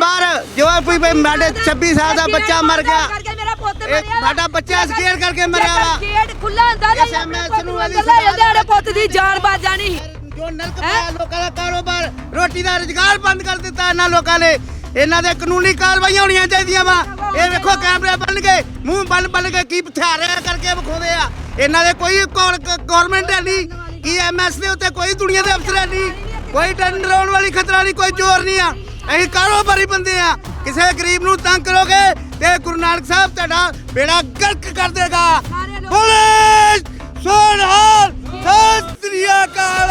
ਬਾਹਰ ਜੋ ਕੋਈ ਵੀ ਸਾਡੇ 26 ਸਾਲ ਦਾ ਬੱਚਾ ਮਰ ਗਿਆ। ਕਰਕੇ ਮੇਰਾ ਪੁੱਤ ਇਹ ਮਰਿਆ ਵਾ। ਸਾਡਾ ਬੱਚਾ ਸਕੇਅਰ ਕਰਕੇ ਮਰਿਆ ਵਾ। ਗੇਟ ਖੁੱਲਾ ਹੁੰਦਾ ਤਾਂ SMS ਨੂੰ ਇਹਦੀ ਸਾਡੇ ਪੁੱਤ ਦੀ ਜਾਨ ਬਚ ਜਾਣੀ। ਜੋ ਨਲਕ ਪਾਇਆ ਲੋਕਾਂ ਦਾ ਕਾਰੋਬਾਰ ਰੋਟੀ ਦਾ ਰੁਜ਼ਗਾਰ ਬੰਦ ਕਰ ਦਿੱਤਾ ਇਹਨਾਂ ਲੋਕਾਂ ਨੇ। ਇਹਨਾਂ ਦੇ ਕਾਨੂੰਨੀ ਕਾਰਵਾਈਆਂ ਹੋਣੀਆਂ ਚਾਹੀਦੀਆਂ ਵਾ। ਇਹ ਵੇਖੋ ਕੈਮਰੇ ਬੰਨ ਕੇ ਮੂੰਹ ਬੰਨ ਬੰਨ ਕੇ ਕੀ ਹਥਿਆਰ ਕਰਕੇ ਵਿਖਾਉਂਦੇ ਆ। ਇਹਨਾਂ ਦੇ ਕੋਈ ਗਵਰਨਮੈਂਟ ਹੈ ਨਹੀਂ ਕੀ ਐਮਐਸ ਦੇ ਉੱਤੇ ਕੋਈ ਦੁਨੀਆ ਦੇ ਅਫਸਰ ਹੈ ਨਹੀਂ। ਕੋਈ ਡਰਾਉਣ ਵਾਲੀ ਖਤਰਾ ਨਹੀਂ ਕੋਈ ਜ਼ੋਰ ਨਹੀਂ ਆ। ਅਸੀਂ ਕਾਰੋਬਾਰੀ ਬੰਦੇ ਆ ਕਿਸੇ ਗਰੀਬ ਨੂੰ ਤੰਗ ਕਰੋਗੇ ਤੇ ਗੁਰੂ ਨਾਨਕ ਸਾਹਿਬ ਤੁਹਾਡਾ ਬੇੜਾ ਗਰਕ ਕਰ ਦੇਗਾ ਪੁਲਿਸ ਸੋਨਹਾਲ ਸਤਿ ਸ੍ਰੀ ਅਕਾਲ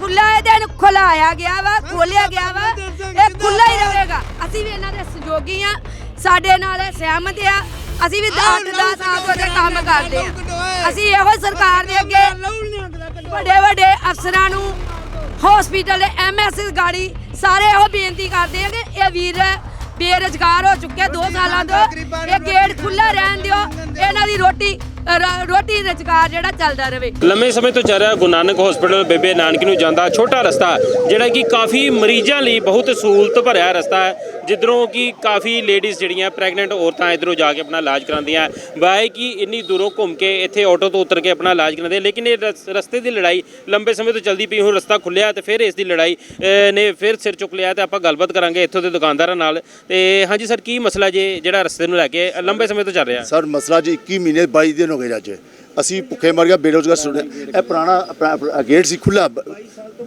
ਖੁੱਲਾ ਇਹਦੇ ਨੂੰ ਖੁਲਾਇਆ ਗਿਆ ਵਾ ਖੋਲਿਆ ਗਿਆ ਵਾ ਇਹ ਖੁੱਲਾ ਹੀ ਰਹੇਗਾ ਅਸੀਂ ਵੀ ਇਹਨਾਂ ਦੇ ਸਹਿਯੋਗੀ ਆ ਸਾਡੇ ਨਾਲ ਸਹਿਮਤ ਆ ਅਸੀਂ ਵੀ 8-10 ਸਾਲ ਤੋਂ ਕੰਮ ਕਰਦੇ ਆ ਅਸੀਂ ਇਹੋ ਸਰਕਾਰ ਦੇ ਅੱਗੇ ਵੱਡੇ ਵੱਡੇ ਅਫਸਰਾਂ ਨੂੰ ਹਸਪੀਟਲ ਦੇ ਐਮਐਸ ਗਾੜੀ ਸਾਰੇ ਇਹੋ ਬੇਨਤੀ ਕਰਦੇ ਆ ਕਿ ਇਹ ਵੀਰ ਬੇਰੁਜ਼ਗਾਰ ਹੋ ਚੁੱਕੇ 2 ਸਾਲਾਂ ਤੋਂ। ਇਹ ਗੇਟ ਖੁੱਲਾ ਰਹਿਣ ਦਿਓ। ਇਹਨਾਂ ਦੀ ਰੋਟੀ ਰੋਟੀ ਰੁਜ਼ਗਾਰ ਜਿਹੜਾ ਚੱਲਦਾ ਰਵੇ ਲੰਮੇ ਸਮੇਂ ਤੋਂ ਚੱਲ ਰਿਹਾ ਗੁਰੂ ਨਾਨਕ ਹਸਪੀਟਲ ਬੇਬੇ ਨਾਨਕੀ ਨੂੰ ਜਾਂਦਾ। ਛੋਟਾ ਰਸਤਾ ਜਿਹੜਾ ਕਿ ਕਾਫੀ ਮਰੀਜ਼ਾਂ ਲਈ ਬਹੁਤ ਸਹੂਲਤ ਭਰਿਆ ਰਸਤਾ ਹੈ। ਜਿੱਧਰੋਂ ਕਿ ਕਾਫੀ ਲੇਡੀਜ਼ ਜਿਹੜੀਆਂ ਪ੍ਰੈਗਨੈਂਟ ਔਰਤਾਂ ਇਧਰੋਂ ਜਾ ਕੇ ਆਪਣਾ ਇਲਾਜ ਕਰਾਉਂਦੀਆਂ। ਬਾਏ ਕਿ ਇੰਨੀ ਦੂਰੋਂ ਘੁੰਮ ਕੇ ਇੱਥੇ ਆਟੋ ਤੋਂ ਉਤਰ ਕੇ ਆਪਣਾ ਇਲਾਜ ਕਰਾਉਂਦੇ ਲੇਕਿਨ ਇਹ ਰਸ- ਰਸਤੇ ਦੀ ਲੜਾਈ ਲੰਬੇ ਸਮੇਂ ਤੋਂ ਚੱਲਦੀ ਪਈ ਹੁਣ ਰਸਤਾ ਖੁੱਲਿਆ ਤੇ ਫਿਰ ਇਸ ਦੀ ਲੜਾਈ ਨੇ ਫਿਰ ਸਿਰ ਚੁੱਕ ਲਿਆ ਤੇ ਆਪਾਂ ਗੱਲਬਾਤ ਕਰਾਂਗੇ ਇੱਥੋਂ ਦੇ ਦੁਕਾਨਦਾਰਾਂ ਨਾਲ। ਤੇ ਹਾਂਜੀ ਸਰ ਕੀ ਮਸਲਾ ਜੇ ਜਿਹੜਾ ਰਸਤੇ ਨੂੰ ਲੈ ਕੇ ਲੰਬੇ ਸਮੇਂ ਤੋਂ ਚੱਲ ਰਿਹਾ? ਸਰ ਮਸਲਾ ਜੀ 21 ਮਹੀਨੇ 22 ਦਿਨ ਹੋ ਗਏ ਅੱਜ। ਅਸੀਂ ਭੁੱਖੇ ਮਰ ਗਿਆ ਬੇਰੋਜ਼ਗਾਰ ਸਟੂਡੈਂਟ ਇਹ ਪੁਰਾਣਾ ਗੇਟ ਸੀ ਖੁੱਲਾ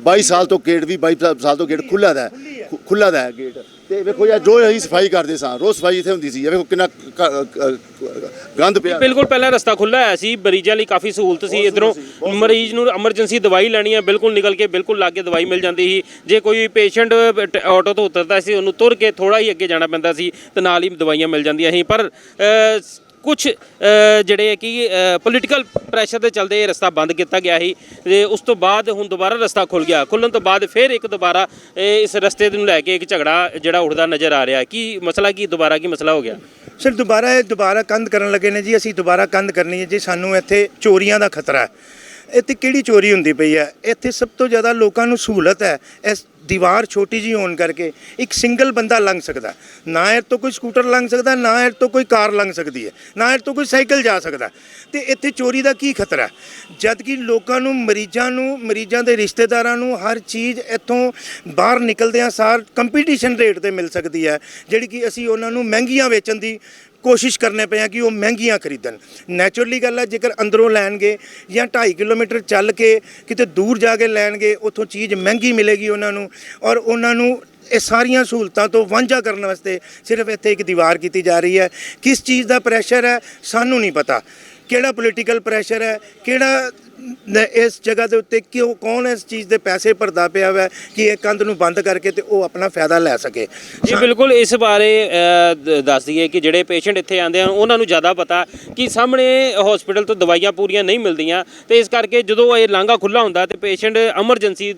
22 ਸਾਲ ਤੋਂ ਗੇਟ ਵੀ 22 ਸਾਲ ਤੋਂ ਗੇਟ ਖੁੱਲਾ ਦਾ ਹੈ, ਖੁੱਲਾ ਦਾ ਗੇਟ ਤੇ ਵੇਖੋ ਯਾਰ ਜੋ ਅਸੀਂ ਸਫ਼ਾਈ ਕਰਦੇ ਸਾਂ ਰੋਜ਼ ਸਫ਼ਾਈ ਇੱਥੇ ਹੁੰਦੀ ਸੀ। ਇਹ ਵੇਖੋ ਕਿੰਨਾ ਕ- ਕ- ਗੰਦ ਪਿਆ। ਬਿਲਕੁਲ ਪਹਿਲਾਂ ਰਸਤਾ ਖੁੱਲਾ ਹੋਇਆ ਸੀ ਮਰੀਜ਼ਾਂ ਲਈ ਕਾਫੀ ਸਹੂਲਤ ਸੀ। ਇਧਰੋਂ ਮਰੀਜ਼ ਨੂੰ ਐਮਰਜੈਂਸੀ ਦਵਾਈ ਲੈਣੀ ਹੈ ਬਿਲਕੁਲ ਨਿਕਲ ਕੇ ਬਿਲਕੁਲ ਲਾਗੇ ਦਵਾਈ ਮਿਲ ਜਾਂਦੀ ਸੀ। ਜੇ ਕੋਈ ਪੇਸ਼ੈਂਟ ਆਟੋ ਤੋਂ ਉਤਰਦਾ ਸੀ ਉਹਨੂੰ ਤੁਰ ਕੇ ਥੋੜਾ ਹੀ ਅੱਗੇ ਜਾਣਾ ਪੈਂਦਾ ਸੀ ਤੇ ਨਾਲ ਹੀ ਦਵਾਈਆਂ ਮਿਲ ਜਾਂਦੀਆਂ ਸੀ। ਪਰ ਕੁਝ ਜਿਹੜੇ ਕਿ ਪੋਲੀਟੀਕਲ ਪ੍ਰੈਸ਼ਰ ਦੇ ਚਲਦੇ ਇਹ ਰਸਤਾ ਬੰਦ ਕੀਤਾ ਗਿਆ ਸੀ ਤੇ ਉਸ ਤੋਂ ਬਾਅਦ ਹੁਣ ਦੁਬਾਰਾ ਰਸਤਾ ਖੁੱਲ ਗਿਆ। ਖੁੱਲਣ ਤੋਂ ਬਾਅਦ ਫਿਰ ਇੱਕ ਦੁਬਾਰਾ ਇਹ ਇਸ ਰਸਤੇ ਨੂੰ ਲੈ ਕੇ ਇੱਕ ਝਗੜਾ ਜਿਹੜਾ ਉੱਠਦਾ ਨਜ਼ਰ ਆ ਰਿਹਾ। ਕੀ ਮਸਲਾ ਕੀ, ਦੁਬਾਰਾ ਕੀ ਮਸਲਾ ਹੋ ਗਿਆ? ਸਰ, ਦੁਬਾਰਾ ਇਹ ਦੁਬਾਰਾ ਕੰਧ ਕਰਨ ਲੱਗੇ ਨੇ ਜੀ, ਅਸੀਂ ਦੁਬਾਰਾ ਕੰਧ ਕਰਨੀ ਹੈ ਜੀ, ਸਾਨੂੰ ਇੱਥੇ ਚੋਰੀਆਂ ਦਾ ਖਤਰਾ ਹੈ। ਇੱਥੇ ਕਿਹੜੀ ਚੋਰੀ ਹੁੰਦੀ ਪਈ ਹੈ? ਇੱਥੇ ਸਭ ਤੋਂ ਜ਼ਿਆਦਾ ਲੋਕਾਂ ਨੂੰ ਸਹੂਲਤ ਹੈ, ਇਸ ਦੀਵਾਰ ਛੋਟੀ ਜੀ ਹੋਣ ਕਰਕੇ ਇੱਕ ਸਿੰਗਲ ਬੰਦਾ ਲੰਘ ਸਕਦਾ ਨਾ ਇਹ ਤੋਂ ਕੋਈ ਸਕੂਟਰ ਲੰਘ ਸਕਦਾ, ਨਾ ਇਹ ਤੋਂ ਕੋਈ ਕਾਰ ਲੰਘ ਸਕਦੀ ਹੈ, ਨਾ ਇਹ ਤੋਂ ਕੋਈ ਸਾਈਕਲ ਜਾ ਸਕਦਾ। ਤੇ ਇੱਥੇ ਚੋਰੀ ਦਾ ਕੀ ਖਤਰਾ ਹੈ? ਜਦ ਕਿ ਲੋਕਾਂ ਨੂੰ, ਮਰੀਜ਼ਾਂ ਨੂੰ, ਮਰੀਜ਼ਾਂ ਦੇ ਰਿਸ਼ਤੇਦਾਰਾਂ ਨੂੰ ਹਰ ਚੀਜ਼ ਇੱਥੋਂ ਬਾਹਰ ਨਿਕਲਦਿਆਂ ਸਾਰ ਕੰਪੀਟੀਸ਼ਨ ਰੇਟ ਤੇ ਮਿਲ ਸਕਦੀ ਹੈ, ਜਿਹੜੀ ਕਿ ਅਸੀਂ ਉਹਨਾਂ ਨੂੰ ਮਹਿੰਗੀਆਂ ਵੇਚਣ ਦੀ ਕੋਸ਼ਿਸ਼ ਕਰਨੇ ਪਏ ਆ ਕਿ ਉਹ ਮਹਿੰਗੀਆਂ ਖਰੀਦਣ। ਨੈਚੁਰਲੀ ਗੱਲ ਹੈ ਜੇਕਰ ਅੰਦਰੋਂ ਲੈਣਗੇ ਜਾਂ 2.5 ਕਿਲੋਮੀਟਰ ਚੱਲ ਕੇ ਕਿਤੇ ਦੂਰ ਜਾ ਕੇ ਲੈਣਗੇ, ਉੱਥੋਂ ਚੀਜ਼ ਮਹਿੰਗੀ ਮਿਲੇਗੀ ਉਹਨਾਂ ਨੂੰ ਔਰ ਉਹਨਾਂ ਨੂੰ ਇਹ ਸਾਰੀਆਂ ਸਹੂਲਤਾਂ ਤੋਂ ਵਾਂਝਾ ਕਰਨ ਵਾਸਤੇ ਸਿਰਫ ਇੱਥੇ ਇੱਕ ਦੀਵਾਰ ਕੀਤੀ ਜਾ ਰਹੀ ਹੈ। ਕਿਸ ਚੀਜ਼ ਦਾ ਪ੍ਰੈਸ਼ਰ ਹੈ, ਸਾਨੂੰ ਨਹੀਂ ਪਤਾ। ਕਿਹੜਾ ਪੋਲੀਟੀਕਲ ਪ੍ਰੈਸ਼ਰ ਹੈ, ਕਿਹੜਾ ਇਸ ਜਗ੍ਹਾ ਦੇ ਉੱਤੇ ਕਿਉਂ ਕੌਣ ਇਸ ਚੀਜ਼ ਦੇ ਪੈਸੇ ਭਰਦਾ ਪਿਆ ਹੈ ਕਿ ਇਹ ਕੰਧ ਨੂੰ ਬੰਦ ਕਰਕੇ ਤੇ ਉਹ ਆਪਣਾ ਫਾਇਦਾ ਲੈ ਸਕੇ? ਜੀ ਬਿਲਕੁਲ ਇਸ ਬਾਰੇ ਅ, ਦੱਸ ਦਈਏ ਕਿ ਜਿਹੜੇ ਪੇਸ਼ੈਂਟ ਇੱਥੇ ਆਉਂਦੇ ਹਨ ਉਹਨਾਂ ਨੂੰ ਜ਼ਿਆਦਾ ਪਤਾ ਕਿ ਸਾਹਮਣੇ ਹਸਪੀਟਲ ਤੋਂ ਦਵਾਈਆਂ ਪੂਰੀਆਂ ਨਹੀਂ ਮਿਲਦੀਆਂ ਤੇ ਇਸ ਕਰਕੇ ਜਦੋਂ ਇਹ ਲਾਂਘਾ ਖੁੱਲਾ ਹੁੰਦਾ ਤੇ ਪੇਸ਼ੈਂਟ ਐਮਰਜੈਂਸੀ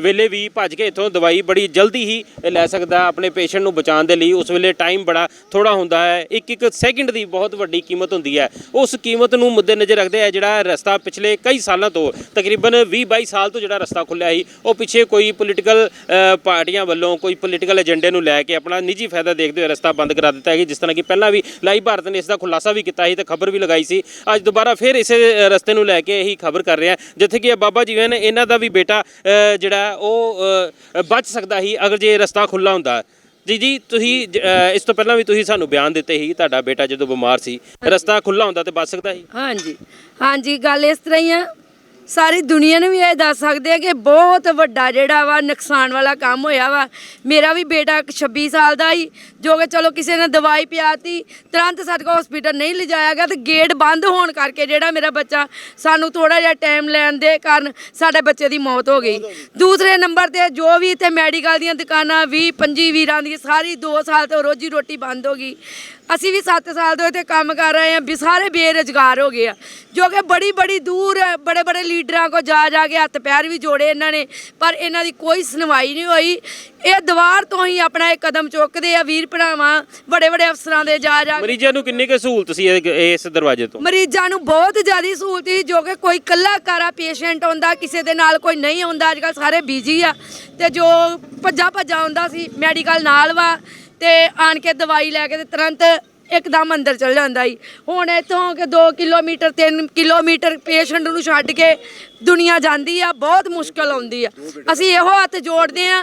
ਵੇਲੇ ਵੀ ਭੱਜ ਕੇ ਇੱਥੋਂ ਦਵਾਈ ਬੜੀ ਜਲਦੀ ਹੀ ਲੈ ਸਕਦਾ ਆਪਣੇ ਪੇਸ਼ੈਂਟ ਨੂੰ ਬਚਾਉਣ ਦੇ ਲਈ। ਉਸ ਵੇਲੇ ਟਾਈਮ ਬੜਾ ਥੋੜਾ ਹੁੰਦਾ ਹੈ। ਇੱਕ ਇੱਕ ਸੈਕਿੰਡ ਦੀ ਬਹੁਤ ਵੱਡੀ ਕੀਮਤ ਹੁੰਦੀ ਹੈ। ਉਸ ਕੀਮਤ ਨੂੰ ਮੁੱਦੇ ਨਜ਼ਰ ਰੱਖਦੇ ਆ ਜਿਹੜਾ ਰਸਤਾ ਪਿਛਲੇ ਕਈ ਸਾਲਾਂ ਤੋਂ, ਤਕਰੀਬਨ 20 22 ਸਾਲ ਤੋਂ ਜਿਹੜਾ ਰਸਤਾ ਖੁੱਲਿਆ ਸੀ, ਉਹ ਪਿੱਛੇ ਕੋਈ ਪੋਲੀਟੀਕਲ ਪਾਰਟੀਆਂ ਵੱਲੋਂ, ਕੋਈ ਪੋਲੀਟੀਕਲ ਏਜੰਡੇ ਨੂੰ ਲੈ ਕੇ ਆਪਣਾ ਨਿੱਜੀ ਫਾਇਦਾ ਦੇਖਦੇ ਹੋਏ ਰਸਤਾ ਬੰਦ ਕਰਾ ਦਿੱਤਾ ਹੈ ਜਿਸ ਤਰ੍ਹਾਂ ਕਿ ਪਹਿਲਾਂ ਵੀ ਲਾਈਵ ਭਾਰਤ ਨੇ ਇਸ ਦਾ ਖੁਲਾਸਾ ਵੀ ਕੀਤਾ ਸੀ ਤੇ ਖਬਰ ਵੀ ਲਗਾਈ ਸੀ। ਅੱਜ ਦੁਬਾਰਾ ਫਿਰ ਇਸੇ ਰਸਤੇ ਨੂੰ ਲੈ ਕੇ ਇਹੀ ਖਬਰ ਕਰ ਰਿਹਾ, ਜਿੱਥੇ ਕਿ ਬਾਬਾ ਜੀਵਨ ਇਹਨਾਂ ਦਾ ਵੀ ਬੇਟਾ ਜਿਹੜਾ ਉਹ ਬਚ ਸਕਦਾ ਸੀ ਅਗਰ ਜੇ ਰਸਤਾ ਖੁੱਲਾ ਹੁੰਦਾ। ਜੀ ਜੀ ਤੁਸੀਂ ਜ- ਅ, ਇਸ ਤੋਂ ਪਹਿਲਾਂ ਵੀ ਤੁਸੀਂ ਸਾਨੂੰ ਬਿਆਨ ਦਿੱਤੇ ਸੀ ਤੁਹਾਡਾ ਬੇਟਾ ਜਦੋਂ ਬਿਮਾਰ ਸੀ ਰਸਤਾ ਖੁੱਲਾ ਹੁੰਦਾ ਤੇ ਬਚ ਸਕਦਾ ਸੀ? ਹਾਂਜੀ। ਹਾਂਜੀ ਗੱਲ ਇਸ ਤਰ੍ਹਾਂ ਹੀ ਆ ਸਾਰੀ ਦੁਨੀਆ ਨੂੰ ਵੀ ਇਹ ਦੱਸ ਸਕਦੇ ਆ ਕਿ ਬਹੁਤ ਵੱਡਾ ਜਿਹੜਾ ਵਾ ਨੁਕਸਾਨ ਵਾਲਾ ਕੰਮ ਹੋਇਆ ਵਾ। ਮੇਰਾ ਵੀ ਬੇਟਾ ਇੱਕ 26 ਸਾਲ ਦਾ ਹੀ ਜੋ ਕਿ ਚਲੋ ਕਿਸੇ ਨੇ ਦਵਾਈ ਪਿਆਤੀ, ਤੁਰੰਤ ਸਾਡੇ ਕੋਲ ਹਸਪੀਟਲ ਨਹੀਂ ਲਿਜਾਇਆ ਗਿਆ ਤੇ ਗੇਟ ਬੰਦ ਹੋਣ ਕਰਕੇ ਜਿਹੜਾ ਮੇਰਾ ਬੱਚਾ ਸਾਨੂੰ ਥੋੜਾ ਜਿਹਾ ਟਾਈਮ ਲੈਣ ਦੇ ਕਾਰਨ ਸਾਡੇ ਬੱਚੇ ਦੀ ਮੌਤ ਹੋ ਗਈ। ਦੂਸਰੇ ਨੰਬਰ ਤੇ ਜੋ ਵੀ ਇੱਥੇ ਮੈਡੀਕਲ ਦੀਆਂ ਦੁਕਾਨਾਂ 20 25 ਵੀਰਾਂ ਦੀ ਸਾਰੀ 2 ਸਾਲ ਤੋਂ ਰੋਜੀ ਰੋਟੀ ਬੰਦ ਹੋ ਗਈ। ਅਸੀਂ ਵੀ 7 ਸਾਲ ਤੋਂ ਇੱਥੇ ਕੰਮ ਕਰ ਰਹੇ ਹਾਂ ਵੀ ਸਾਰੇ ਬੇਰੁਜ਼ਗਾਰ ਹੋ ਗਏ ਆ। ਜੋ ਕਿ ਬੜੀ ਬੜੀ ਦੂਰ ਬੜੇ ਬੜੇ ਲੀਡਰਾਂ ਕੋ ਜਾ ਜਾ ਕੇ ਹੱਥ ਪੈਰ ਵੀ ਜੋੜੇ ਇਹਨਾਂ ਨੇ ਪਰ ਇਹਨਾਂ ਦੀ ਕੋਈ ਸੁਣਵਾਈ ਨਹੀਂ ਹੋਈ। ਇਹ ਦੀਵਾਰ ਤੋਂ ਹੀ ਆਪਣਾ ਇੱਕ ਕਦਮ ਚੁੱਕਦੇ ਆ ਵੀਰ ਭਰਾਵਾਂ ਬੜੇ ਬੜੇ ਅਫਸਰਾਂ ਦੇ ਜਾ ਜਾ ਕੇ। ਮਰੀਜ਼ਾਂ ਨੂੰ ਕਿੰਨੀ ਕੁ ਸਹੂਲਤ ਸੀ ਇਹ- ਇਸ ਦਰਵਾਜ਼ੇ ਤੋਂ? ਮਰੀਜ਼ਾਂ ਨੂੰ ਬਹੁਤ ਜ਼ਿਆਦਾ ਸਹੂਲਤ ਸੀ ਜੋ ਕਿ ਕੋਈ ਕੱਲਾ ਕਾਰਾ ਪੇਸ਼ੈਂਟ ਹੁੰਦਾ ਕਿਸੇ ਦੇ ਨਾਲ ਕੋਈ ਨਹੀਂ ਹੁੰਦਾ ਅੱਜ ਕੱਲ ਸਾਰੇ ਬਿਜ਼ੀ ਆ ਤੇ ਜੋ ਭੱਜਾ ਭੱਜਾ ਹੁੰਦਾ ਸੀ ਮੈਡੀਕਲ ਨਾਲ ਵਾ ਤੇ ਆਣ ਕੇ ਦਵਾਈ ਲੈ ਕੇ ਤੇ ਤੁਰੰਤ ਇੱਕਦਮ ਅੰਦਰ ਚਲ ਜਾਂਦਾ ਸੀ। ਹੁਣ ਇੱਥੋਂ ਕਿ 2 ਕਿਲੋਮੀਟਰ 3 ਕਿਲੋਮੀਟਰ ਪੇਸ਼ੈਂਟ ਨੂੰ ਛੱਡ ਕੇ ਦੁਨੀਆ ਜਾਂਦੀ ਆ, ਬਹੁਤ ਮੁਸ਼ਕਲ ਆਉਂਦੀ ਆ। ਅਸੀਂ ਇਹੋ ਹੱਥ ਜੋੜਦੇ ਆ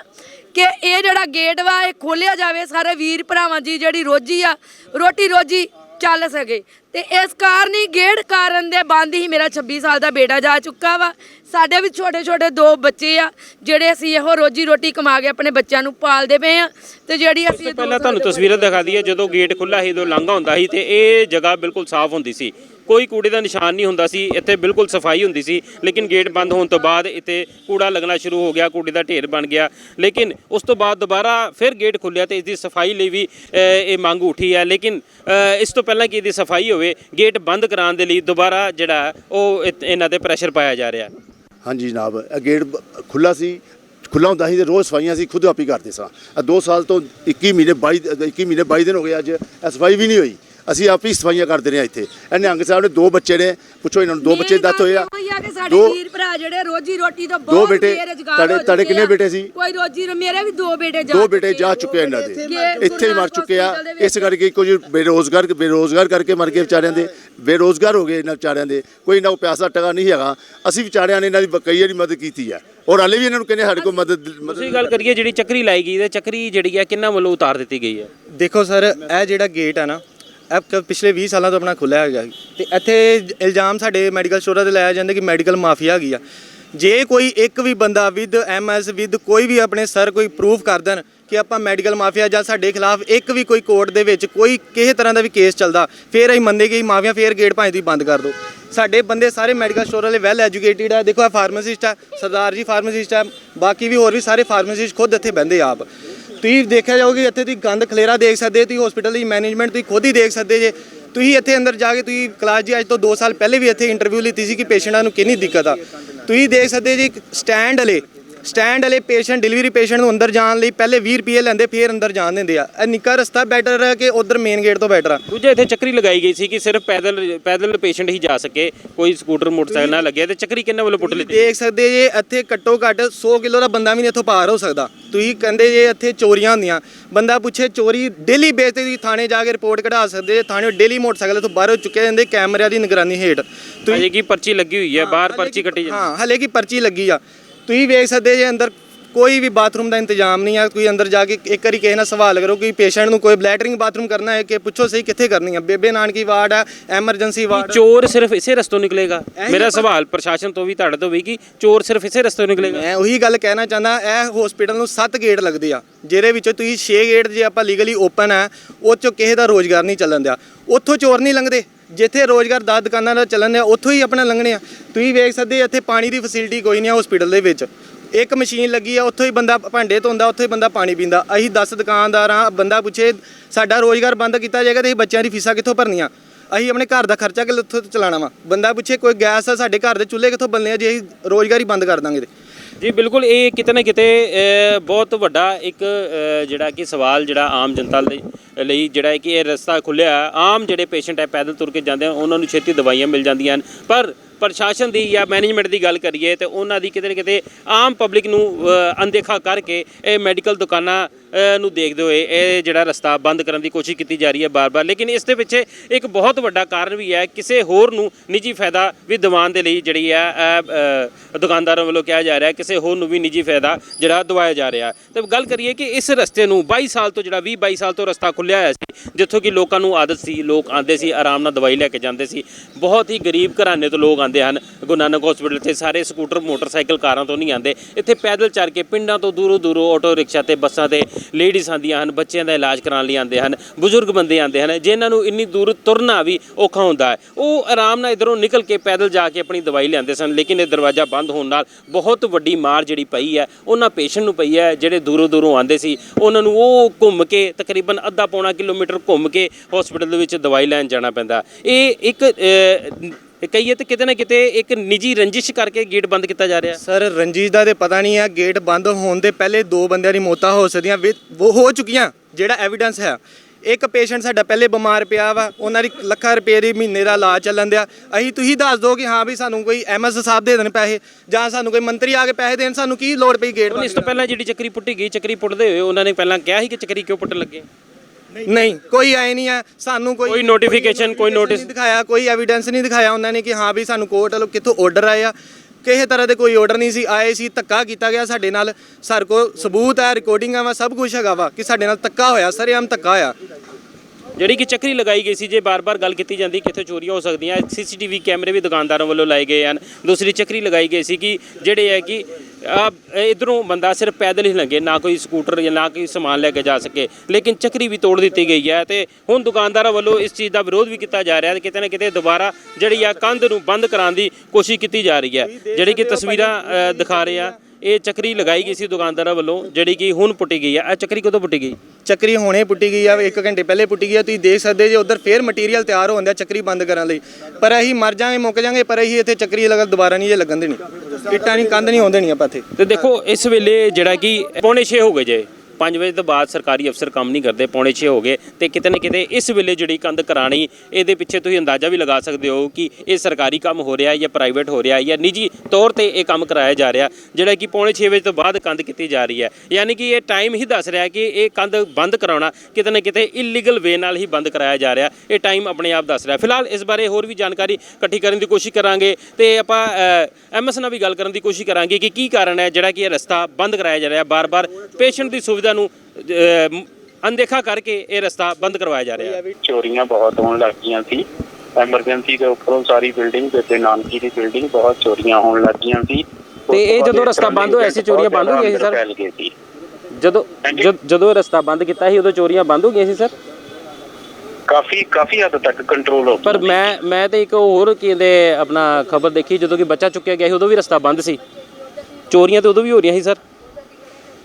ਕਿ ਇਹ ਜਿਹੜਾ ਗੇਟ ਵਾ, ਇਹ ਖੋਲਿਆ ਜਾਵੇ। ਸਾਰੇ ਵੀਰ ਭਰਾਵਾਂ ਜੀ ਜਿਹੜੀ ਰੋਜੀ ਆ, ਰੋਟੀ ਰੋਜੀ ਚੱਲ ਸਕੇ। ਤੇ ਇਸ ਕਾਰਨ ਹੀ ਗੇੜ ਕਾਰਨ ਦੇ ਬੰਦ ਹੀ ਮੇਰਾ 26 ਸਾਲ ਦਾ ਬੇਟਾ ਜਾ ਚੁੱਕਾ ਵਾ। ਸਾਡੇ ਵੀ ਛੋਟੇ ਛੋਟੇ ਦੋ ਬੱਚੇ ਆ ਜਿਹੜੇ ਅਸੀਂ ਇਹੋ ਰੋਜੀ ਰੋਟੀ ਕਮਾ ਕੇ ਆਪਣੇ ਬੱਚਿਆਂ ਨੂੰ ਪਾਲਦੇ ਪਏ ਆ ਤੇ ਜਿਹੜੀ ਅਸੀਂ ਪਹਿਲਾਂ ਤੁਹਾਨੂੰ ਤਸਵੀਰਾਂ ਦਿਖਾ ਦਈਏ ਜਦੋਂ ਗੇਟ ਖੁੱਲਾ ਸੀ ਜਦੋਂ ਲਾਂਘਾ ਹੁੰਦਾ ਸੀ ਤੇ ਇਹ ਜਗ੍ਹਾ ਬਿਲਕੁਲ ਸਾਫ਼ ਹੁੰਦੀ ਸੀ। ਕੋਈ ਕੂੜੇ ਦਾ ਨਿਸ਼ਾਨ ਨਹੀਂ ਹੁੰਦਾ ਸੀ, ਇੱਥੇ ਬਿਲਕੁਲ ਸਫ਼ਾਈ ਹੁੰਦੀ ਸੀ, ਲੇਕਿਨ ਗੇਟ ਬੰਦ ਹੋਣ ਤੋਂ ਬਾਅਦ ਇੱਥੇ ਕੂੜਾ ਲੱਗਣਾ ਸ਼ੁਰੂ ਹੋ ਗਿਆ, ਕੂੜੇ ਦਾ ਢੇਰ ਬਣ ਗਿਆ। ਲੇਕਿਨ ਉਸ ਤੋਂ ਬਾਅਦ ਦੁਬਾਰਾ ਫਿਰ ਗੇਟ ਖੁੱਲਿਆ ਤੇ ਇਸ ਦੀ ਸਫ਼ਾਈ ਲਈ ਵੀ ਇਹ ਮੰਗ ਉੱਠੀ ਹੈ। ਲੇਕਿਨ ਇਸ ਤੋਂ ਪਹਿਲਾਂ ਕਿ ਇਹਦੀ ਸਫ਼ਾਈ ਹੋਵੇ, ਗੇਟ ਬੰਦ ਕਰਾਉਣ ਦੇ ਲਈ ਦੁਬਾਰਾ ਜਿਹੜਾ ਉਹ ਇਹ- ਇਹਨਾਂ ਤੇ ਪ੍ਰੈਸ਼ਰ ਪਾਇਆ ਜਾ ਰਿਹਾ। ਹਾਂਜੀ ਜਨਾਬ, ਇਹ ਗੇਟ ਖੁੱਲਾ ਸੀ ਖੁੱਲਾ ਹੁੰਦਾ ਸੀ ਤੇ ਰੋਜ਼ ਸਫਾਈਆਂ ਸੀ ਖੁਦ ਆਪ ਹੀ ਕਰਦੇ ਸਾਂ। ਇਹ 2 ਸਾਲ ਤੋਂ 21 ਮਹੀਨੇ 22 21 ਮਹੀਨੇ 22 ਦਿਨ ਹੋ ਗਏ ਅੱਜ, ਇਹ ਸਫ਼ਾਈ ਵੀ ਨਹੀਂ ਹੋਈ। ਅਸੀਂ ਆਪ ਹੀ ਸਫਾਈਆਂ ਕਰਦੇ ਰਹੇ ਹਾਂ ਇੱਥੇ। ਇਹ ਨਿਹੰਗ ਸਾਹਿਬ ਨੇ ਦੋ ਬੱਚੇ ਨੇ ਪੁੱਛੋ ਇਹਨਾਂ ਨੂੰ ਦੋ ਬੱਚੇ ਦੱਤ ਹੋਏ ਆ। ਆ ਸਾਡੇ ਦੋ- ਵੀਰ ਭਰਾ ਜਿਹੜੇ ਰੋਜੀ ਰੋਟੀ ਤੋਂ ਬਹੁਤ ਬੇਟੇ, ਬੇਰੁਜ਼ਗਾਰ ਤੁਹਾਡੇ- ਹੋ ਤੁਹਾਡੇ ਚੁੱਕੇ ਕਿੰਨੇ ਆ। ਬੇਟੇ ਸੀ? ਕੋਈ ਰੋਜੀ ਮੇਰੇ ਵੀ ਦੋ ਬੇਟੇ ਜਾ ਦੋ ਬੇਟੇ ਚੁੱਕੇ ਜਾ ਆ। ਚੁੱਕੇ ਆ ਇਹਨਾਂ ਦੇ। ਗਏ ਇੱਥੇ ਹੀ ਮਰ ਚੁੱਕੇ ਆ। hospital ਇਸ ਕਰਕੇ ਕੁਝ ਬੇਰੋਜ਼ਗਾਰ ਬੇਰੋਜ਼ਗਾਰ ਕਰਕੇ ਮਰ ਗਏ ਵਿਚਾਰਿਆਂ ਦੇ। ਬੇਰੋਜ਼ਗਾਰ ਹੋ ਗਏ ਇਹਨਾਂ ਵਿਚਾਰਿਆਂ ਦੇ। ਕੋਈ ਨਾ ਕੋਈ ਪੈਸਾ ਟਕਾ ਨਹੀਂ ਹੈਗਾ। ਅਸੀਂ ਵਿਚਾਰਿਆਂ ਨੇ ਇਹਨਾਂ ਦੀ ਕਈ ਵਾਰੀ ਮਦਦ ਕੀਤੀ ਹੈ। ਔਰ ਹਾਲੇ ਵੀ ਇਹਨਾਂ ਨੂੰ ਕਹਿੰਦੇ ਸਾਡੇ ਕੋਲ ਮਦਦ ਮਦਦ ਤੁਸੀਂ ਗੱਲ ਕਰੀਏ ਜਿਹੜੀ ਚੱਕਰੀ ਲਾਈ ਗਈ ਤੇ ਚੱਕਰੀ ਜਿਹੜੀ ਹੈ ਕਿੰਨਾ ਵੱਲੋਂ ਉਤਾਰ ਦਿੱਤੀ ਗਈ ਹੈ? ਦੇਖੋ ਸਰ ਇਹ ਜਿਹੜਾ ਗੇਟ ਹੈ ਨਾ ਇਹ ਕ- ਪਿਛਲੇ 20 ਸਾਲਾਂ ਤੋਂ ਆਪਣਾ ਖੁੱਲਿਆ ਹੈਗਾ ਤੇ ਇੱਥੇ ਇਲਜ਼ਾਮ ਸਾਡੇ ਮੈਡੀਕਲ ਸਟੋਰਾਂ ਤੇ ਲਾਇਆ ਜਾਂਦਾ ਕਿ ਮੈਡੀਕਲ ਮਾਫੀਆ ਹੈਗੀ ਆ। ਜੇ ਕੋਈ ਇੱਕ ਵੀ ਬੰਦਾ ਵਿਦ ਐਮਐਸ ਵਿਦ ਕੋਈ ਵੀ ਆਪਣੇ ਸਰ ਕੋਈ ਪ੍ਰੂਫ ਕਰ ਦੇਣ ਕਿ ਆਪਾਂ ਮੈਡੀਕਲ ਮਾਫੀਆ ਜਾਂ ਸਾਡੇ ਖਿਲਾਫ ਇੱਕ ਵੀ ਕੋਈ ਕੋਰਟ ਦੇ ਵਿੱਚ ਕੋਈ ਕਿਸੇ ਤਰ੍ਹਾਂ ਦਾ ਵੀ ਕੇਸ ਚੱਲਦਾ, ਫੇਰ ਅਸੀਂ ਮੰਨੇ ਕਿ ਮਾਫੀਆ ਫੇਰ ਗੇਟ ਭਾਵੇਂ ਤੁਸੀਂ ਬੰਦ ਕਰ ਦਿਓ। ਸਾਡੇ ਬੰਦੇ ਸਾਰੇ ਮੈਡੀਕਲ ਸਟੋਰ ਵਾਲੇ ਵੈਲ ਐਜੂਕੇਟਿਡ ਆ। ਦੇਖੋ ਇਹ ਫਾਰਮਾਸਿਸਟ ਆ, ਸਰਦਾਰ ਜੀ ਫਾਰਮਾਸਿਸਟ ਆ। ਬਾਕੀ ਵੀ ਹੋਰ ਵੀ ਸਾਰੇ ਫਾਰਮਾਸਿਸਟ ਖੁਦ ਇੱਥੇ ਬਹਿੰਦੇ ਆ ਆਪ। ਤੁਸੀਂ ਦੇਖਿਆ ਜਾਓਗੇ ਇੱਥੇ ਤੁਸੀਂ ਗੰਦ ਖਲੇਰਾ ਦੇਖ ਸਕਦੇ, ਤੁਸੀਂ ਹਸਪੀਟਲ ਦੀ ਮੈਨੇਜਮੈਂਟ ਤੁਸੀਂ ਖੁਦ ਹੀ ਦੇਖ ਸਕਦੇ ਜੇ। ਤੁਸੀਂ ਇੱਥੇ ਅੰਦਰ ਜਾ ਕੇ ਤੁਸੀਂ ਕਲਾਸ ਜੀ ਅੱਜ ਤੋਂ 2 ਸਾਲ ਪਹਿਲੇ ਵੀ ਇੱਥੇ ਇੰਟਰਵਿਊ ਲਿੱਤੀ ਸੀ ਕਿ ਪੇਸ਼ੈਂਟਾਂ ਨੂੰ ਕਿੰਨੀ ਦਿੱਕਤ ਆ। ਤੁਸੀਂ ਦੇਖ ਸਕਦੇ ਜੀ ਸਟੈਂਡ ਵਾਲੇ ਸਟੈਂਡ ਵਾਲੇ ਪੇਸ਼ੈਂਟ ਡਿਲੀਵਰੀ ਪੇਸ਼ੈਂਟ ਨੂੰ ਅੰਦਰ ਜਾਣ ਲਈ ਪਹਿਲੇ 20 ਰੁਪਏ ਲੈਂਦੇ ਫਿਰ ਅੰਦਰ ਜਾਣ ਦਿੰਦੇ ਆ। ਇਹ ਨਿੱਕਾ ਰਸਤਾ ਬੈਟਰ ਹੈ ਕਿ ਉਧਰ ਮੇਨ ਗੇਟ ਤੋਂ ਬੈਟਰ ਆ। ਦੂਜਾ ਇੱਥੇ ਚੱਕਰੀ ਲਗਾਈ ਗਈ ਸੀ ਕਿ ਸਿਰਫ ਪੈਦਲ ਪੈਦਲ ਪੇਸ਼ੈਂਟ ਹੀ ਜਾ ਸਕੇ ਕੋਈ ਸਕੂਟਰ ਮੋਟਰਸਾਈਕਲ ਨਾ ਲੱਗੇ। ਤੇ ਚੱਕਰੀ ਕਿੰਨੇ ਵੱਲੋਂ ਪੁੱਟ ਲਿੱਤੀ? ਦੇਖ ਸਕਦੇ ਜੇ ਇੱਥੇ ਘੱਟੋ ਘੱਟ 100 ਕਿਲੋ ਦਾ ਬੰਦਾ ਵੀ ਨਹੀਂ ਇੱਥੋਂ ਪਾਰ ਹੋ ਸਕਦਾ। ਤੁਸੀਂ ਕਹਿੰਦੇ ਜੇ ਇੱਥੇ ਚੋਰੀਆਂ ਹੁੰਦੀਆਂ ਬੰਦਾ ਪੁੱਛੇ ਚੋਰੀ ਡੇਲੀ ਬੇਸ ਤੇ ਤੁਸੀਂ ਥਾਣੇ ਜਾ ਕੇ ਰਿਪੋਰਟ ਕਢਾ ਸਕਦੇ ਜੇ ਥਾਣੇ ਡੇਲੀ ਮੋਟਰਸਾਈਕਲ ਇੱਥੋਂ ਬਾਹਰੋਂ ਚੁੱਕੇ ਜਾਂਦੇ ਕੈਮਰਿਆਂ ਦੀ ਨਿਗਰਾਨੀ ਹੇਠ। ਅਜੇ ਕੀ ਪਰਚੀ ਲੱਗੀ ਹੋਈ ਹੈ ਬਾਹਰ ਪਰਚੀ ਕੱਟੀ ਜਾਂਦੀ। ਹਾਂ ਹਲੇ ਕੀ ਪਰਚੀ ਲੱਗੀ ਆ। ਤੁਸੀਂ ਵੇਖ ਸਕਦੇ ਜੇ ਅੰਦਰ ਕੋਈ ਵੀ ਬਾਥਰੂਮ ਦਾ ਇੰਤਜ਼ਾਮ ਨਹੀਂ ਆ ਕੋਈ ਅੰਦਰ ਜਾ ਕੇ ਇੱਕ ਵਾਰੀ ਕਿਸੇ ਨਾਲ ਸਵਾਲ ਕਰੋ ਕਿ ਪੇਸ਼ੈਂਟ ਨੂੰ ਕੋਈ ਬਲੈਟਰਿੰਗ ਬਾਥਰੂਮ ਕਰਨਾ ਹੈ ਕਿ ਪੁੱਛੋ ਸਹੀ ਕਿੱਥੇ ਕਰਨੀ ਆ? ਬੇਬੇ ਨਾਨਕੀ ਵਾਰਡ ਆ ਐਮਰਜੈਂਸੀ ਵਾਰਡ। ਚੋਰ ਸਿਰਫ ਇਸੇ ਰਸਤੋਂ ਨਿਕਲੇਗਾ? ਮੇਰਾ ਸਵਾਲ ਪ੍ਰਸ਼ਾਸਨ ਤੋਂ ਵੀ ਤੁਹਾਡੇ ਤੋਂ ਵੀ ਕਿ ਚੋਰ ਸਿਰਫ ਇਸੇ ਰਸਤੋਂ ਨਿਕਲੇਗਾ? ਮੈਂ ਉਹੀ ਗੱਲ ਕਹਿਣਾ ਚਾਹੁੰਦਾ ਇਹ ਹਸਪੀਟਲ ਨੂੰ 7 ਗੇਟ ਲੱਗਦੇ ਆ ਜਿਹਦੇ ਵਿੱਚੋਂ ਤੁਸੀਂ 6 ਗੇਟ ਜੇ ਆਪਾਂ ਲੀਗਲੀ ਓਪਨ ਆ ਉਹ ਚੋਂ ਕਿਸੇ ਦਾ ਰੋਜ਼ਗਾਰ ਨਹੀਂ ਚੱਲਣ ਦਿਆ। ਉੱਥੋਂ ਚੋਰ ਨਹੀਂ ਲੰਘਦੇ। ਜਿੱਥੇ ਰੋਜ਼ਗਾਰ 10 ਦੁਕਾਨਾਂ ਦਾ ਚੱਲਣ ਦਿਆ ਉੱਥੋਂ ਹੀ ਆਪਣਾ ਲੰਘਣੇ ਆ। ਤੁਸੀਂ ਵੇਖ ਸਕਦੇ ਇੱਥੇ ਪਾਣੀ ਦੀ ਫੈਸਿਲਿਟੀ ਕੋਈ ਨਹੀਂ ਆ ਹਸਪੀਟਲ ਦੇ ਵਿੱਚ। ਇੱਕ ਮਸ਼ੀਨ ਲੱਗੀ ਆ, ਉੱਥੋਂ ਹੀ ਬੰਦਾ ਭਾਂਡੇ ਧੋਂਦਾ, ਉੱਥੋਂ ਹੀ ਬੰਦਾ ਪਾਣੀ ਪੀਂਦਾ। ਅਸੀਂ 10 ਦੁਕਾਨਦਾਰ ਆ, ਬੰਦਾ ਪੁੱਛੇ, ਸਾਡਾ ਰੋਜ਼ਗਾਰ ਬੰਦ ਕੀਤਾ ਜਾਏਗਾ ਤੇ ਅਸੀਂ ਬੱਚਿਆਂ ਦੀ ਫੀਸਾਂ ਕਿੱਥੋਂ ਭਰਨੀਆਂ? ਅਸੀਂ ਆਪਣੇ ਘਰ ਦਾ ਖਰਚਾ ਕਿੱਥੋਂ ਚਲਾਉਣਾ ਵਾ? ਬੰਦਾ ਪੁੱਛੇ, ਕੋਈ ਗੈਸ ਆ, ਸਾਡੇ ਘਰ ਦੇ ਚੁੱਲ੍ਹੇ ਕਿੱਥੋਂ ਬਣਨੇ ਆ? ਜੇ ਅਸੀਂ ਰੋਜ਼ਗਾਰ ਹੀ ਬੰਦ ਕਰ ਦਾਂਗੇ ਤੇ? ਜੀ, ਬਿਲਕੁਲ, ਇਹ ਕਿਤੇ ਨਾ ਕਿਤੇ ਬਹੁਤ ਵੱਡਾ ਇੱਕ ਜਿਹੜਾ ਕਿ ਸਵਾਲ ਜਿਹੜਾ ਆਮ ਜਨਤਾ ਲਈ ਲਈ ਜਿਹੜਾ ਕਿ ਇਹ ਰਸਤਾ ਖੁੱਲਿਆ ਆਮ ਜਿਹੜੇ ਪੇਸ਼ੈਂਟ ਹੈ, ਪੈਦਲ ਤੁਰ ਕੇ ਜਾਂਦੇ ਆ, ਉਹਨਾਂ ਨੂੰ ਛੇਤੀ ਦਵਾਈਆਂ ਮਿਲ ਜਾਂਦੀਆਂ ਹਨ। ਪਰ ਪ੍ਰਸ਼ਾਸਨ ਦੀ ਜਾਂ ਮੈਨੇਜਮੈਂਟ ਦੀ ਗੱਲ ਕਰੀਏ ਤੇ ਉਹਨਾਂ ਦੀ ਕਿਤੇ ਨਾ ਕਿਤੇ ਆਮ ਪਬਲਿਕ ਨੂੰ ਅਣਦੇਖਾ ਕਰਕੇ ਇਹ ਮੈਡੀਕਲ ਦੁਕਾਨਾਂ ਨੂੰ ਦੇਖਦੇ ਹੋਏ ਇਹ ਜਿਹੜਾ ਰਸਤਾ ਬੰਦ ਕਰਨ ਦੀ ਕੋਸ਼ਿਸ਼ ਕੀਤੀ ਜਾ ਰਹੀ ਹੈ ਬਾਰ-ਬਾਰ। ਲੇਕਿਨ ਇਸ ਦੇ ਪਿੱਛੇ ਇੱਕ ਬਹੁਤ ਵੱਡਾ ਕਾਰਨ ਵੀ ਹੈ, ਕਿਸੇ ਹੋਰ ਨੂੰ ਨਿੱਜੀ ਫਾਇਦਾ ਵੀ ਦਿਵਾਉਣ ਦੇ ਲਈ ਜਿਹੜੀ ਹੈ ਦੁਕਾਨਦਾਰਾਂ ਵੱਲੋਂ ਕਿਹਾ ਜਾ ਰਿਹਾ ਹੈ, ਕਿਸੇ ਹੋਰ ਨੂੰ ਵੀ ਨਿੱਜੀ ਫਾਇਦਾ ਜਿਹੜਾ ਦਵਾਇਆ ਜਾ ਰਿਹਾ ਹੈ। ਤੇ ਗੱਲ ਕਰੀਏ ਕਿ ਇਸ ਰਸਤੇ ਨੂੰ 22 ਸਾਲ ਤੋਂ ਜਿਹੜਾ 20 22 ਸਾਲ ਤੋਂ ਰਸਤਾ ਖੁੱਲਿਆ ਹੋਇਆ ਸੀ, ਜਿੱਥੋਂ ਕਿ ਲੋਕਾਂ ਨੂੰ ਆਦਤ ਸੀ, ਲੋਕ ਆਉਂਦੇ ਸੀ, ਆਰਾਮ ਨਾਲ ਦਵਾਈ ਲੈ ਕੇ ਜਾਂਦੇ ਸੀ। ਬਹੁਤ ਹੀ ਗਰੀਬ ਘਰਾਣੇ ਤੋਂ ਲੋਕ ਆਉਂਦੇ ਹਨ। ਗੁਰੂ ਨਾਨਕ ਹਸਪੀਟਲ ਤੇ ਸਾਰੇ ਸਕੂਟਰ ਮੋਟਰਸਾਈਕਲ ਕਾਰਾਂ ਤੋਂ ਨਹੀਂ ਆਉਂਦੇ। ਇੱਥੇ ਪੈਦਲ ਚੱਲ ਕੇ ਪਿੰਡਾਂ ਤੋਂ ਦੂਰੋਂ ਦੂਰੋਂ ਆਟੋ ਰਿਕਸ਼ਾ ਤੇ ਬੱਸਾਂ ਤੇ ਲੇਡੀਜ਼ ਆਉਂਦੀਆਂ ਹਨ, ਬੱਚਿਆਂ ਦਾ ਇਲਾਜ ਕਰਾਉਣ ਲਈ ਆਉਂਦੇ ਹਨ, ਬਜ਼ੁਰਗ ਬੰਦੇ ਆਉਂਦੇ ਹਨ, ਜਿਨ੍ਹਾਂ ਨੂੰ ਇੰਨੀ ਦੂਰ ਤੁਰਨਾ ਵੀ ਔਖਾ ਹੁੰਦਾ ਹੈ। ਉਹ ਆਰਾਮ ਨਾਲ ਇਧਰੋਂ ਨਿਕਲ ਕੇ ਪੈਦਲ ਜਾ ਕੇ ਆਪਣੀ ਦਵਾਈ ਲੈਂਦੇ ਸਨ, ਲੇਕਿਨ ਇਹ ਦਰਵਾਜ਼ਾ ਬੰਦ ਹੋਣ ਨਾਲ ਬਹੁਤ ਵੱਡੀ ਮਾਰ ਜਿਹੜੀ ਪਈ ਹੈ, ਉਹਨਾਂ ਪੇਸ਼ੈਂਟ ਨੂੰ ਪਈ ਹੈ, ਜਿਹੜੇ ਦੂਰੋਂ ਦੂਰੋਂ ਆਉਂਦੇ ਸੀ, ਉਹਨਾਂ ਨੂੰ ਉਹ ਘੁੰਮ ਕੇ ਤਕਰੀਬਨ ਅੱਧਾ ਪੌਣਾ ਕਿਲੋਮੀਟਰ ਘੁੰਮ ਕੇ ਹਸਪੀਟਲ ਦੇ ਵਿੱਚ ਦਵਾਈ ਲੈਣ ਜਾਣਾ ਪੈਂਦਾ। ਇਹ ਇੱਕ ਕਹੀਏ ਤੇ ਕਿਤੇ ਨਾ ਕਿਤੇ ਇੱਕ ਨਿੱਜੀ ਰੰਜਿਸ਼ ਕਰਕੇ ਗੇਟ ਬੰਦ ਕੀਤਾ ਜਾ ਰਿਹਾ। ਸਰ ਰਣਜੀਤ ਦਾ ਤੇ ਪਤਾ ਨਹੀਂ ਹੈ ਗੇਟ ਬੰਦ ਹੋਣ ਦੇ ਪਹਿਲੇ ਦੋ ਬੰਦਿਆਂ ਦੀ ਮੌਤਾਂ ਹੋ ਸਕਦੀਆਂ ਵਿਦ- ਉਹ ਹੋ ਚੁੱਕੀਆਂ ਜਿਹੜਾ ਐਵੀਡੈਂਸ ਹੈ। ਇੱਕ ਪੇਸ਼ੈਂਟ ਸਾਡਾ ਪਹਿਲੇ ਬਿਮਾਰ ਪਿਆ ਵਾ ਉਹਨਾਂ ਦੀ ਲੱਖਾਂ ਰੁਪਏ ਦੀ ਮਹੀਨੇ ਦਾ ਇਲਾਜ ਚੱਲਣ ਦਿਆ। ਅਸੀਂ ਤੁਸੀਂ ਦੱਸ ਦਿਓ ਕਿ ਹਾਂ ਵੀ ਸਾਨੂੰ ਕੋਈ ਐਮਐਸ ਸਾਹਿਬ ਦੇ ਦੇਣ ਪੈਸੇ ਜਾਂ ਸਾਨੂੰ ਕੋਈ ਮੰਤਰੀ ਆ ਕੇ ਪੈਸੇ ਦੇਣ ਸਾਨੂੰ ਕੀ ਲੋੜ ਪਈ ਗੇਟ ਇਸ ਤੋਂ ਪਹਿਲਾਂ ਜਿਹੜੀ ਚੱਕਰੀ ਪੁੱਟੀ ਗਈ ਚੱਕਰੀ ਪੁੱਟਦੇ ਹੋਏ ਉਹਨਾਂ ਨੇ ਪਹਿਲਾਂ ਕਿਹਾ ਸੀ ਕਿ ਚੱਕਰੀ ਕਿਉਂ ਪੁੱਟਣ ਲੱਗੇ? ਨਹੀਂ ਕੋਈ ਆਏ ਨਹੀਂ ਹੈ ਸਾਨੂੰ ਕੋਈ ਕੋਈ notification, ਕੋਈ notice? ਨਹੀਂ ਦਿਖਾਇਆ ਕੋਈ ਐਵੀਡੈਂਸ ਨਹੀਂ ਦਿਖਾਇਆ ਉਹਨਾਂ ਨੇ ਕਿ ਹਾਂ ਵੀ ਸਾਨੂੰ ਕੋਰਟ ਵੱਲੋਂ ਕਿੱਥੋਂ ਆਰਡਰ ਆਏ ਆ ਕਿਸੇ ਤਰ੍ਹਾਂ ਦੇ ਕੋਈ ਆਰਡਰ ਨਹੀਂ ਸੀ ਆਏ ਸੀ ਧੱਕਾ ਕੀਤਾ ਗਿਆ ਸਾਡੇ ਨਾਲ ਸਾਡੇ ਕੋਲ ਸਬੂਤ ਹੈ ਰਿਕਾਰਡਿੰਗਾਂ ਵਾ ਸਭ ਕੁਝ ਹੈਗਾ ਵਾ ਕਿ ਸਾਡੇ ਨਾਲ ਧੱਕਾ ਹੋਇਆ ਸਰੇਆਮ ਧੱਕਾ ਹੋਇਆ ਜਿਹੜੀ ਕਿ ਚੱਕਰੀ ਲਗਾਈ ਗਈ ਸੀ, ਜੇ ਬਾਰ-ਬਾਰ ਗੱਲ ਕੀਤੀ ਜਾਂਦੀ ਕਿੱਥੇ ਚੋਰੀਆਂ ਹੋ ਸਕਦੀਆਂ, ਸੀਸੀਟੀਵੀ ਕੈਮਰੇ ਵੀ ਦੁਕਾਨਦਾਰਾਂ ਵੱਲੋਂ ਲਾਏ ਗਏ ਹਨ। ਦੂਸਰੀ ਚੱਕਰੀ ਲਗਾਈ ਗਈ ਸੀ ਕਿ ਜਿਹੜੇ ਹੈ ਕਿ ਆ ਇਧਰੋਂ ਬੰਦਾ ਸਿਰਫ ਪੈਦਲ ਹੀ ਲੰਘੇ, ਨਾ ਕੋਈ ਸਕੂਟਰ ਜਾਂ ਨਾ ਕੋਈ ਸਮਾਨ ਲੈ ਕੇ ਜਾ ਸਕੇ, ਲੇਕਿਨ ਚੱਕਰੀ ਵੀ ਤੋੜ ਦਿੱਤੀ ਗਈ ਹੈ ਤੇ ਹੁਣ ਦੁਕਾਨਦਾਰਾਂ ਵੱਲੋਂ ਇਸ ਚੀਜ਼ ਦਾ ਵਿਰੋਧ ਵੀ ਕੀਤਾ ਜਾ ਰਿਹਾ ਹੈ ਕਿਤੇ ਨਾ ਕਿਤੇ ਦੁਬਾਰਾ ਜਿਹੜੀ ਆ ਕੰਧ ਨੂੰ ਬੰਦ ਕਰਾਉਣ ਦੀ ਕੋਸ਼ਿਸ਼ ਕੀਤੀ ਜਾ ਰਹੀ ਹੈ। ਜਿਹੜੀ ਕਿ ਤਸਵੀਰਾਂ ਦਿਖਾ ਰਹੇ ਆ ਇਹ ਚੱਕਰੀ ਲਗਾਈ ਗਈ ਸੀ ਦੁਕਾਨਦਾਰਾਂ ਵੱਲੋਂ ਜਿਹੜੀ ਕਿ ਹੁਣ ਪੁੱਟੀ ਗਈ ਹੈ ਇਹ ਚੱਕਰੀ ਕਦੋਂ ਪੁੱਟੀ ਗਈ? ਚੱਕਰੀ ਹੁਣੇ ਪੁੱਟੀ ਗਈ ਆ 1 ਘੰਟੇ ਪਹਿਲੇ ਪੁੱਟੀ ਗਈ ਆ। ਤੁਸੀਂ ਦੇਖ ਸਕਦੇ ਜੇ ਉਧਰ ਫੇਰ ਮਟੀਰੀਅਲ ਤਿਆਰ ਹੋਣ ਦਿਆ ਚੱਕਰੀ ਬੰਦ ਕਰਨ ਲਈ। ਪਰ ਅਸੀਂ ਮਰ ਜਾਾਂਗੇ ਮੁੱਕ ਜਾਾਂਗੇ ਪਰ ਅਸੀਂ ਇੱਥੇ ਚੱਕਰੀ ਲਗਾ ਦੁਬਾਰਾ ਨਹੀਂ ਜੇ ਲੱਗਣ ਦੇਣੀ। ਇੱਟਾਂ ਨਹੀਂ ਕੰਧ ਨਹੀਂ ਹੋਣ ਦੇਣੀ ਆਪਾਂ ਇੱਥੇ। ਤੇ ਦੇਖੋ ਇਸ ਵੇਲੇ ਜਿਹੜਾ ਕਿ ਪੌਣੇ 6 ਹੋ ਗਏ ਜੇ। 5 ਵਜੇ ਤੋਂ ਬਾਅਦ ਸਰਕਾਰੀ ਅਫਸਰ ਕੰਮ ਨਹੀਂ ਕਰਦੇ, ਪੌਣੇ 6 ਹੋ ਗਏ ਤੇ ਕਿਤੇ ਨਾ ਕਿਤੇ ਇਸ ਵੇਲੇ ਜਿਹੜੀ ਕੰਧ ਕਰਾਣੀ, ਇਹਦੇ ਪਿੱਛੇ ਤੁਸੀਂ ਅੰਦਾਜ਼ਾ ਵੀ ਲਗਾ ਸਕਦੇ ਹੋ ਕਿ ਇਹ ਸਰਕਾਰੀ ਕੰਮ ਹੋ ਰਿਹਾ ਜਾਂ ਪ੍ਰਾਈਵੇਟ ਹੋ ਰਿਹਾ ਜਾਂ ਨਿੱਜੀ ਤੌਰ ਤੇ ਇਹ ਕੰਮ ਕਰਾਇਆ ਜਾ ਰਿਹਾ, ਜਿਹੜਾ ਕਿ ਪੌਣੇ 6 ਵਜੇ ਤੋਂ ਬਾਅਦ ਕੰਧ ਕੀਤੀ ਜਾ ਰਹੀ ਹੈ। ਯਾਨੀ ਕਿ ਇਹ ਟਾਈਮ ਹੀ ਦੱਸ ਰਿਹਾ ਕਿ ਇਹ ਕੰਧ ਬੰਦ ਕਰਾਉਣਾ ਕਿਤੇ ਨਾ ਕਿਤੇ ਇਲੀਗਲ ਵੇ ਨਾਲ ਹੀ ਬੰਦ ਕਰਾਇਆ ਜਾ ਰਿਹਾ, ਇਹ ਟਾਈਮ ਆਪਣੇ ਆਪ ਦੱਸ ਰਿਹਾ। ਫਿਲਹਾਲ ਇਸ ਬਾਰੇ ਹੋਰ ਵੀ ਜਾਣਕਾਰੀ ਇਕੱਠੀ ਕਰਨ ਦੀ ਕੋਸ਼ਿਸ਼ ਕਰਾਂਗੇ ਤੇ ਆਪਾਂ ਐਮਐਸ ਨਾਲ ਵੀ ਗੱਲ ਕਰਨ ਦੀ ਕੋਸ਼ਿਸ਼ ਕਰਾਂਗੇ ਕਿ ਕੀ ਕਾਰਨ ਹੈ ਜਿਹੜਾ ਕਿ ਇਹ ਰਸਤਾ ਬੰਦ ਕਰਾਇਆ ਜਾ ਰਿਹਾ, ਬਾਰ-ਬਾਰ ਪੇਸ਼ੈਂਟ ਦੀ ਸੁਵਿਧਾ ਨੂੰ ਅ, ਮ- ਅਣਦੇਖਾ ਕਰਕੇ ਇਹ ਰਸਤਾ ਬੰਦ ਕਰਵਾਇਆ ਜਾ ਰਿਹਾ ਹੈ। ਚੋਰੀਆਂ ਬਹੁਤ ਹੋਣ ਲੱਗ ਗਈਆਂ ਸੀ। ਐਮਰਜੈਂਸੀ ਦੇ ਉੱਪਰੋਂ ਸਾਰੀ ਬਿਲਡਿੰਗ ਤੇ ਨਾਨਕੀ ਦੀ ਬਿਲਡਿੰਗ ਬਹੁਤ ਚੋਰੀਆਂ ਹੋਣ ਲੱਗ ਗਈਆਂ ਸੀ। ਤੇ ਇਹ ਜਦੋਂ ਰਸਤਾ ਬੰਦ ਹੋਇਆ ਸੀ, ਚੋਰੀਆਂ ਬੰਦ ਹੋ ਗਈਆਂ ਸੀ, ਸਰ? ਜਦੋਂ ਜਦ- ਜਦੋਂ ਇਹ ਰਸਤਾ ਬੰਦ ਕੀਤਾ ਸੀ ਉਦੋਂ ਚੋਰੀਆਂ ਬੰਦ ਹੋ ਗਈਆਂ ਸੀ ਸਰ? ਕਾਫੀ ਕਾਫੀ ਹੱਦ ਤੱਕ ਕੰਟਰੋਲ ਹੋ ਪਰ ਮੈਂ ਮੈਂ ਤੇ ਇੱਕ ਹੋਰ ਕਹਿੰਦੇ ਆਪਣਾ ਖਬਰ ਦੇਖੀ ਜਦੋਂ ਕਿ ਬੱਚਾ ਚੁੱਕਿਆ ਗਿਆ ਸੀ ਉਦੋਂ ਵੀ ਰਸਤਾ ਬੰਦ ਸੀ। ਚੋਰੀਆਂ ਤੇ ਉਦੋਂ ਵੀ ਹੋ ਰਹੀਆਂ ਸੀ ਸਰ?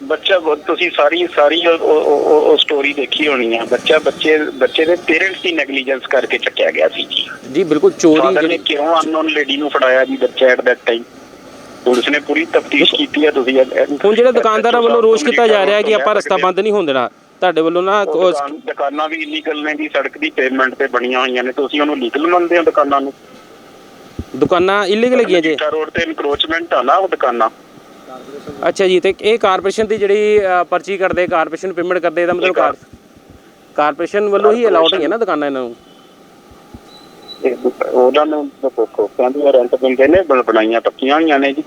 ਬੱਚਾ ਤੁਸੀਂ ਸਾਰੀ ਸਾਰੀ ਉਹ- ਸਟੋਰੀ ਦੇਖੀ ਹੋਣੀ ਆ। ਬੱਚਾ ਬੱਚੇ ਬੱਚੇ ਦੇ ਪੇਰੈਂਟਸ ਦੀ ਨੈਗਲੀਜੈਂਸ ਕਰਕੇ ਚੱਕਿਆ ਗਿਆ ਸੀ ਜੀ। ਜੀ ਬਿਲਕੁਲ ਚੋਰੀ ਨੇ ਕਿਉਂ ਅਨਨੋਨ ਲੇਡੀ ਨੂੰ ਫੜਾਇਆ ਜੀ ਬੱਚਾ ਐਟ ਦੈਟ ਟਾਈਮ ਪੁਲਿਸ ਨੇ ਪੂਰੀ ਤਫਤੀਸ਼ ਕੀਤੀ ਹੈ ਤੁਸੀਂ। ਹੁਣ ਜਿਹੜਾ ਦੁਕਾਨਦਾਰਾਂ ਵੱਲੋਂ ਰੋਸ਼ ਕੀਤਾ ਜਾ ਰਿਹਾ ਕਿ ਆਪਾਂ ਰਸਤਾ ਬੰਦ ਨਹੀਂ ਹੋਣ ਦੇਣਾ ਤੁਹਾਡੇ ਵੱਲੋਂ ਨਾ ਦੁਕਾਨ- ਵੀ ਇਲੀਗਲ ਨੇ ਜੀ ਸੜਕ ਦੀ ਪੇਮੈਂਟ ਤੇ ਬਣੀਆਂ ਹੋਈਆਂ ਨੇ। ਤੁਸੀਂ ਉਹਨੂੰ ਲੀਗਲ ਮੰਨਦੇ ਹੋ ਦੁਕਾਨਾਂ ਨੂੰ? ਦੁਕਾਨਾਂ ਇਲੀਗਲ ਹੈਗੀਆਂ ਜੀ। ਰੋਡ ਤੇ ਇਨਕਰੋਚਮੈਂਟ ਆ ਨਾ ਉਹ ਦੁਕਾਨਾਂ। ਅੱਛਾ ਜੀ ਤੇ ਇਹ ਕਾਰਪੋਰੇਸ਼ਨ ਦੀ ਜਿਹੜੀ ਅ, ਪਰਚੀ ਕਰਦੇ ਕਾਰਪੋਰੇਸ਼ਨ ਪੇਮੈਂਟ ਕਰਦੇ ਇਹਦਾ ਮਤਲਬ ਕਾਰ ਕਾਰਪੋਰੇਸ਼ਨ ਵੱਲੋਂ ਹੀ ਅਲਾਉਡ ਹੈ ਨਾ ਦੁਕਾਨਾਂ ਇਹਨਾਂ ਨੂੰ ਇਹ ਉਹਨਾਂ ਨੂੰ ਦੇਖੋ ਕਹਿੰਦੇ ਰੈਂਟ ਦਿੰਦੇ ਨੇ ਬਣ- ਬਣਾਈਆਂ ਪੱਕੀਆਂ ਹੋਈਆਂ ਨੇ ਜੀ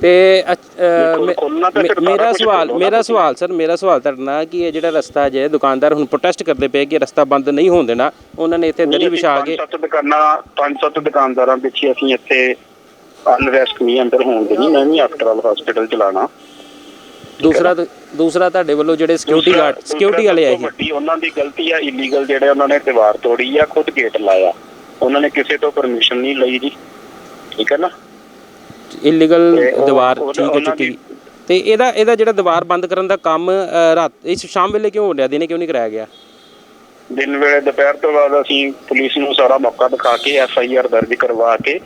ਤੇ ਅੱਛ- ਅ, ਮੇ- ਖੋਲ੍ਹਣਾ ਤਾਂ ਮੇ- ਫਿਰ ਸਾਰਾ ਮੇਰਾ ਕੁਛ ਸਵਾਲ ਖੋਲ੍ਹੋ ਨਾ ਮੇਰਾ। ਸਵਾਲ ਸਰ ਮੇਰਾ ਸਵਾਲ ਤੁਹਾਡੇ ਨਾਲ ਕਿ ਇਹ ਜਿਹੜਾ ਰਸਤਾ ਜੇ ਦੁਕਾਨਦਾਰ ਹੁਣ ਪ੍ਰੋਟੈਸਟ ਕਰਦੇ ਪਏ ਕਿ ਰਸਤਾ ਬੰਦ ਨਹੀਂ ਹੋਣ ਦੇਣਾ ਉਹਨਾਂ ਨੇ ਇੱਥੇ ਦਰੀ ਵਿਛਾ ਕੇ ਪੰਜ ਸੱਤ ਦੁਕਾਨਾਂ ਪੰਜ ਸੱਤ ਦੁਕਾਨਦਾਰਾਂ ਪਿੱਛੇ ਅਸੀਂ ਇੱਥੇ ਅਨਰੈਸਟ ਨਹੀਂ ਅੰਦਰ ਹੋਣ ਦੇਣੀ ਮੈਂ ਵੀ ਆਫਟਰ ਆਲ ਹਸਪੀਟਲ ਚਲਾਣਾ। ਦੂਸਰਾ ਦੂਸਰਾ ਤੁਹਾਡੇ ਵੱਲੋਂ ਜਿਹੜੇ ਸਿਕਿਉਰਿਟੀ ਗਾਰਡ ਸਿਕਿਉਰਿਟੀ ਵਾਲੇ ਆਏ ਸਭ ਤੋਂ ਵੱਡੀ ਉਹਨਾਂ ਦੀ ਗਲਤੀ ਆ ਇਲੀਗਲ ਜਿਹੜੇ ਉਹਨਾਂ ਨੇ ਦੀਵਾਰ ਤੋੜੀ ਆ ਖੁਦ ਗੇਟ ਲਾਇਆ। ਉਹਨਾਂ ਨੇ ਕਿਸੇ ਤੋਂ ਪਰਮਿਸ਼ਨ ਨਹੀਂ ਲਈ ਜੀ। ਠੀਕ ਹੈ ਨਾ? ਇਲੀਗਲ ਦੀਵਾਰ ਠੀਕ ਹੋ ਚੁੱਕੀ। ਤੇ ਇਹਦਾ ਇਹਦਾ ਜਿਹੜਾ ਦੀਵਾਰ ਬੰਦ ਕਰਨ ਦਾ ਕੰਮ ਰਾਤ ਇਸ ਸ਼ਾਮ ਵੇਲੇ ਕਿਉਂ ਹੋ ਰਿਹਾ? ਦਿਨੇ ਕਿਉਂ ਨਹੀਂ ਕਰਾਇਆ ਗਿਆ? ਦਿਨ ਵੇਲੇ ਦੁਪਹਿਰ ਤੋਂ ਬਾਅਦ ਅਸੀਂ ਪੁਲਿਸ ਨੂੰ ਸਾਰਾ ਮੌਕਾ ਦਿਖਾ ਕੇ ਐਫ ਆਈ ਆਰ ਦਰਜ ਕਰਵਾ ਕੇ